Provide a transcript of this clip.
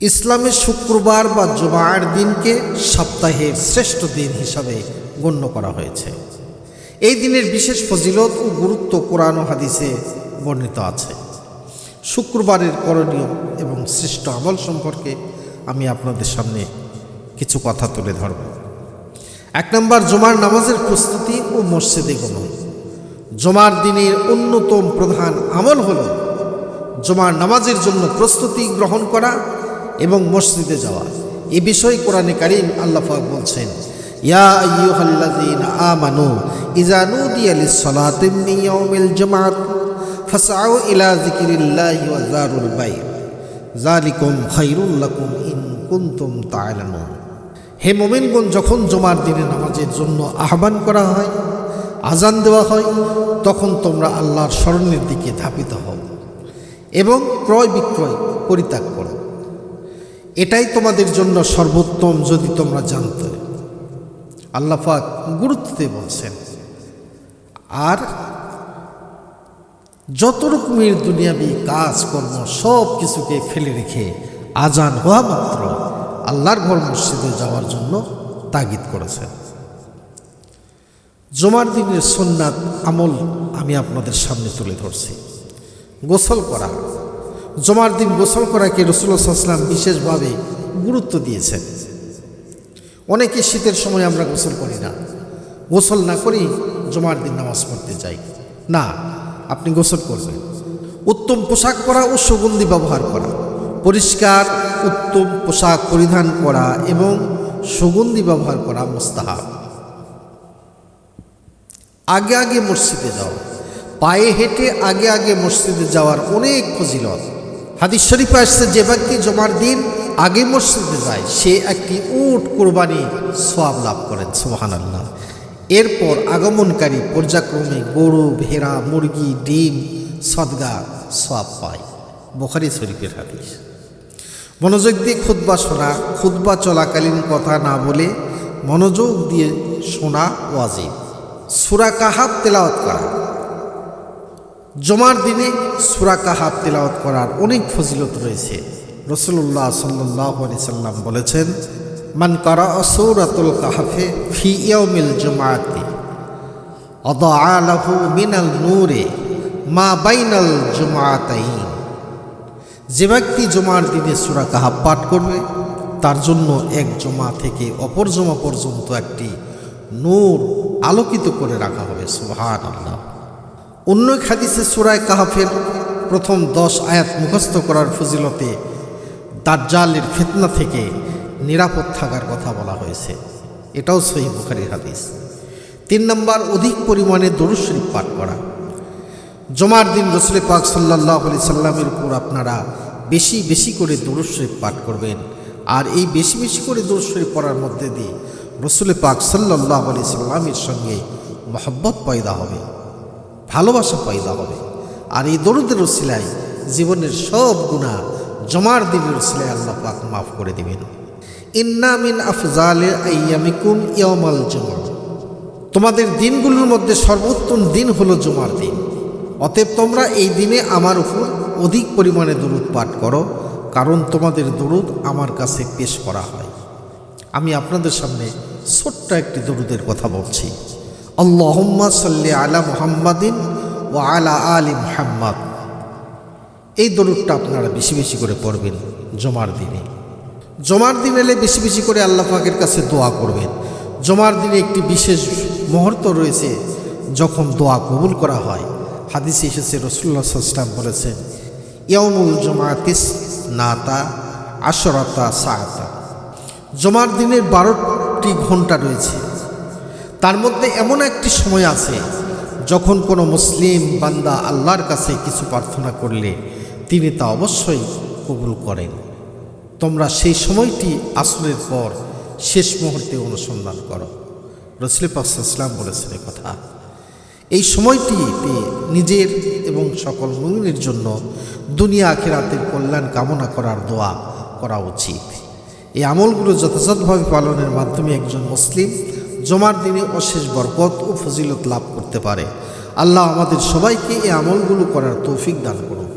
ইসলামের শুক্রবার বা জুমার দিনকে সপ্তাহের শ্রেষ্ঠ দিন হিসাবে গণ্য করা হয়েছে। এই দিনের বিশেষ ফজিলত ও গুরুত্ব কোরআন ও হাদিসে বর্ণিত আছে। শুক্রবারের করণীয় এবং শ্রেষ্ঠ আমল সম্পর্কে আমি আপনাদের সামনে কিছু কথা তুলে ধরব। এক নম্বর, জুমার নামাজের প্রস্তুতি ও মসজিদে গমন। জমার দিনের অন্যতম প্রধান আমল হল জমার নামাজের জন্য প্রস্তুতি গ্রহণ করা এবং মসজিদে যাওয়া। এ বিষয়ে কোরআনে কারিম আল্লাহাক বলছেন, ইয়া বাই। হে মোমেনগণ, যখন জমার দিনে নামাজের জন্য আহ্বান করা হয়, আজান দেওয়া হয়, তখন তোমরা আল্লাহর স্মরণের দিকে ধাপিত হও এবং ক্রয় বিক্রয় পরিত্যাগ করো। এটাই তোমাদের জন্য সর্বোত্তম যদি তোমরা জানতে। আল্লাহ পাক গুরুত্ব দিয়ে বলছেন, আর যত রকমের দুনিয়াবি কাজকর্ম সব কিছুকে ফেলে রেখে আজান হওয়া মাত্র আল্লাহর ঘর মসজিদে যাওয়ার জন্য তাগিদ করেছেন। জমার দিনের সোননাথ আমল আমি আপনাদের সামনে তুলে ধরছি। গোসল করা জমার দিন গোসল করাকে রসুল্লাহাম বিশেষভাবে গুরুত্ব দিয়েছেন। অনেকে শীতের সময় আমরা গোসল করি না। গোসল না করেই জমার দিন নামাজ পড়তে যাই। না, আপনি গোসল করবেন। উত্তম পোশাক পরা ও সুগন্ধি ব্যবহার করা, পরিষ্কার, উত্তম পোশাক পরিধান করা এবং সুগন্ধি ব্যবহার করা মোস্তাহাব। আগে আগে মসজিদে যাওয়া, পায়ে হেঁটে আগে আগে মসজিদে যাওয়ার অনেক ফজিলত। হাদিস শরীফে আসছে, যে ব্যক্তি জমার দিন আগে মসজিদে যায়, সে একটি উট কোরবানি সোয়াব লাভ করেন সোহান আল্লাহ এরপর আগমনকারী পর্যাক্রমে গরু, ভেড়া, মুরগি, ডিম, সদগা সোয়াব পায়। বোখারি শরীফের হাদিস। মনোযোগ দিয়ে খুদ্া শোনা খুদ্া চলাকালীন কথা না বলে মনোযোগ দিয়ে শোনা ওয়াজিব। সুরা কাহাব তেলাওয়াত করা জমার দিনে সুরা কাহাব তেলাওয়াত করার অনেক ফজিলত রয়েছে। রসুল্লাহ সাল্লাহ সাল্লাম বলেছেন, মান করা সৌরাতুল কাহাফে ফি জমাতি অদ আলাহু মিনাল নূরে মা বাইনাল জমাতাইন। যে ব্যক্তি জমার দিনে সুরা কাহাব পাঠ করবে, তার জন্য এক জমা থেকে অপর জমা পর্যন্ত একটি নূর আলোকিত করে রাখা হবে সুহান আল্লাহ অন্য এক হাদিসে সুরায় কাহাফের প্রথম দশ আয়াত মুখস্থ করার ফজিলতে দাজ্জালের ফিতনা থেকে নিরাপদ থাকার কথা বলা হয়েছে। এটাও সহি বুখারির হাদিস। তিন নম্বর, অধিক পরিমাণে দরুদ শরীফ পাঠ করা। জমার দিন রসুল পাক সাল্লাহ আলি সাল্লামের উপর আপনারা বেশি বেশি করে দরুদ শরীফ পাঠ করবেন। আর এই বেশি বেশি করে দরুদ শরীফ পড়ার মধ্যে দিয়ে রসুল পাক সাল্লাহ আলি সাল্লামের সঙ্গে মহব্বত পয়দা হবে। ভালোবাসা পয়দা হবে। আর এই দরুদের রসিলায় জীবনের সব গুণা জমার দিনের রসিলায় আল্লাহ পাক মাফ করে দিবেন। ইন্নামিন আফজালে আইয়ামিকুম ইয়মাল জমা তোমাদের দিনগুলোর মধ্যে সর্বোত্তম দিন হলো জমার দিন। অতএব তোমরা এই দিনে আমার উপর অধিক পরিমাণে দরুদ পাঠ করো, কারণ তোমাদের দরুদ আমার কাছে পেশ করা হয়। আমি আপনাদের সামনে ছোট্ট একটি দরুদের কথা বলছি। আল্লাহম্মা সাল্লি আলা মুহাম্মাদিন ও আলা আলী মুহাম্মদ। এই দরুদটা আপনারা বেশি বেশি করে পড়বেন জমার দিনে। জমার দিন এলে বেশি বেশি করে আল্লাহ পাকের কাছে দোয়া করবেন। জমার দিনে একটি বিশেষ মুহূর্ত রয়েছে যখন দোয়া কবুল করা হয়। হাদিসে এসেছে রসুল্লাহ সাল্লাম বলেছেন ইয়মুল জমাতিস নাতা আশরতা সাহাতা জমার দিনের বারোটি ঘণ্টা রয়েছে। তার মধ্যে এমন একটি সময় আছে, যখন কোনো মুসলিম বান্দা আল্লাহর কাছে কিছু প্রার্থনা করলে তিনি তা অবশ্যই কবুল করেন। তোমরা সেই সময়টি আসরের পর শেষ মুহূর্তে অনুসন্ধান করো। রসুল বলেছেন কথা। এই সময়টিতে নিজের এবং সকল মুমিনের জন্য দুনিয়া আখেরাতের কল্যাণ কামনা করার দোয়া করা উচিত। এই আমলগুলো যথাযথভাবে পালনের মাধ্যমে একজন মুসলিম জমার দিনে অশেষ বরকত ও ফজিলত লাভ করতে পারে। আল্লাহ আমাদের সবাইকে এই আমলগুলো করার তৌফিক দান করুন।